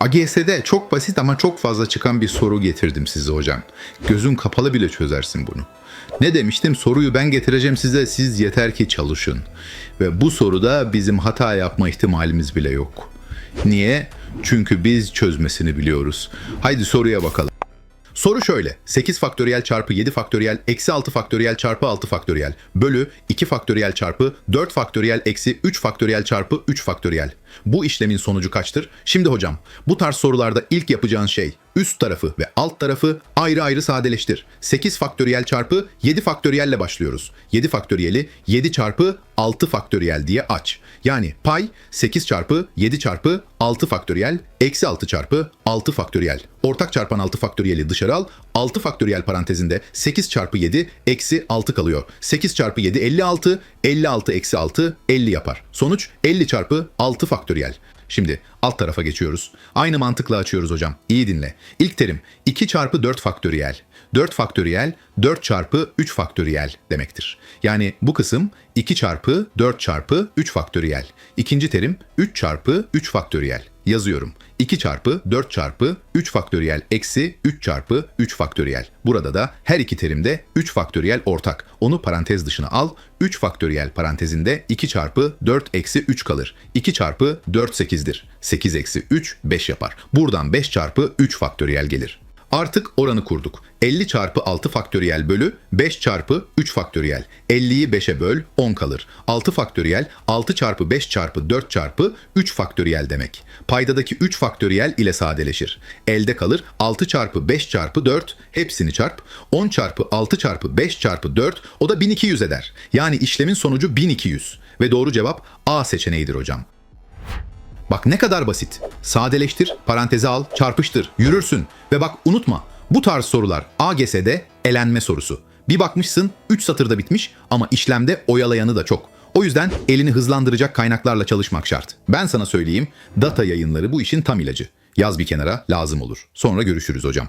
AGS'de çok basit ama çok fazla çıkan bir soru getirdim size hocam. Gözün kapalı bile çözersin bunu. Ne demiştim? Soruyu ben getireceğim size. Siz yeter ki çalışın. Ve bu soruda bizim hata yapma ihtimalimiz bile yok. Niye? Çünkü biz çözmesini biliyoruz. Haydi soruya bakalım. Soru şöyle. 8 faktöriyel çarpı 7 faktöriyel eksi 6 faktöriyel çarpı 6 faktöriyel bölü 2 faktöriyel çarpı 4 faktöriyel eksi 3 faktöriyel çarpı 3 faktöriyel. Bu işlemin sonucu kaçtır? Şimdi hocam bu tarz sorularda ilk yapacağın şey üst tarafı ve alt tarafı ayrı ayrı sadeleştir. 8 faktöriyel çarpı 7 faktöriyelle başlıyoruz. 7 faktöriyeli 7 çarpı 6 faktöriyel diye aç. Yani pay 8 çarpı 7 çarpı 6 faktöriyel eksi 6 çarpı 6 faktöriyel. Ortak çarpan 6 faktöriyeli dışarı al. 6 faktöriyel parantezinde 8 çarpı 7 eksi 6 kalıyor. 8 çarpı 7 56, 56 eksi 6 50 yapar. Sonuç 50 çarpı 6 faktöriyel. Şimdi alt tarafa geçiyoruz. Aynı mantıkla açıyoruz hocam. İyi dinle. İlk terim 2 çarpı 4 faktöriyel. 4 faktöriyel 4 çarpı 3 faktöriyel demektir. Yani bu kısım 2 çarpı 4 çarpı 3 faktöriyel. İkinci terim 3 çarpı 3 faktöriyel. Yazıyorum. 2 çarpı 4 çarpı 3 faktöriyel eksi 3 çarpı 3 faktöriyel. Burada da her iki terimde 3 faktöriyel ortak. Onu parantez dışına al. 3 faktöriyel parantezinde 2 çarpı 4 eksi 3 kalır. 2 çarpı 4 8'dir. 8 eksi 3 5 yapar. Buradan 5 çarpı 3 faktöriyel gelir. Artık oranı kurduk. 50 çarpı 6 faktöriyel bölü 5 çarpı 3 faktöriyel. 50'yi 5'e böl 10 kalır. 6 faktöriyel 6 çarpı 5 çarpı 4 çarpı 3 faktöriyel demek. Paydadaki 3 faktöriyel ile sadeleşir. Elde kalır 6 çarpı 5 çarpı 4 hepsini çarp. 10 çarpı 6 çarpı 5 çarpı 4 o da 1200 eder. Yani işlemin sonucu 1200. Ve doğru cevap A seçeneğidir hocam. Bak ne kadar basit. Sadeleştir, paranteze al, çarpıştır, yürürsün. Ve bak unutma bu tarz sorular AGS'de elenme sorusu. Bir bakmışsın 3 satırda bitmiş ama işlemde oyalayanı da çok. O yüzden elini hızlandıracak kaynaklarla çalışmak şart. Ben sana söyleyeyim, data yayınları bu işin tam ilacı. Yaz bir kenara lazım olur. Sonra görüşürüz hocam.